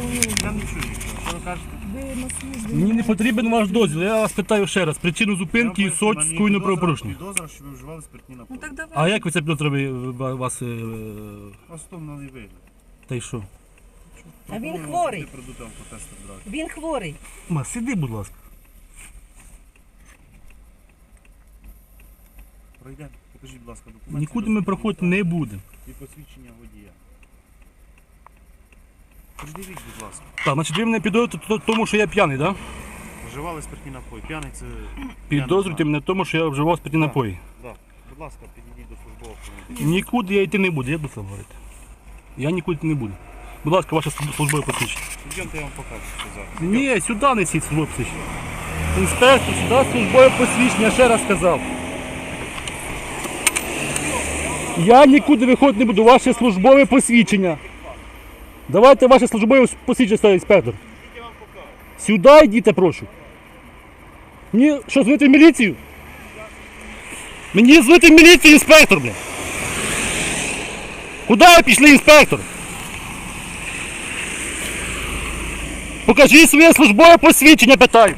повинні. Я не чую. Що ви кажете? Ви на службі. Мені не потрібен ваш дозвіл. Я вас питаю ще раз. Причину зупинки і суть мені правопорушення. Підозра, що ви вживали спиртні Ну напої. так давай. А як ви це ви- вас... е, Розтомлений вигляд. Та й що? А він хворий. алкотестер. Він хворий. Ма, сиди, будь ласка. Пройдемо. Покажіть, будь ласка, документи. Нікуди ми проходити не будемо. І посвідчення водія. Придивіть, будь ласка. Так, значить ви мене підозрюєте тому, що я п'яний, так? Да? Вживали спиртні напої. П'яний це... Підозрюєте мене тому, що я вживав спиртні напої. Так. Будь ласка, підійдіть до службового автомобіля. Нікуди я йти не буду, я буду це говорити. Я нікуди не буду. Будь ласка, ваше служб- службове посвідчення. Ідемте, я вам покажу, що зараз. Ні, сюди несіть службове посвідчення. Інспектор, сюди службове посвідчення, я ще раз сказав. Я нікуди виходити не буду, ваше службове посвідчення. Давайте ваше службове посвідчення, інспектор. Сюди йдіть, прошу. Мені що, звити в міліцію? Мені звити в міліцію інспектор, бля. Куди ви пішли, інспектор? Покажіть своє службове посвідчення, питаю.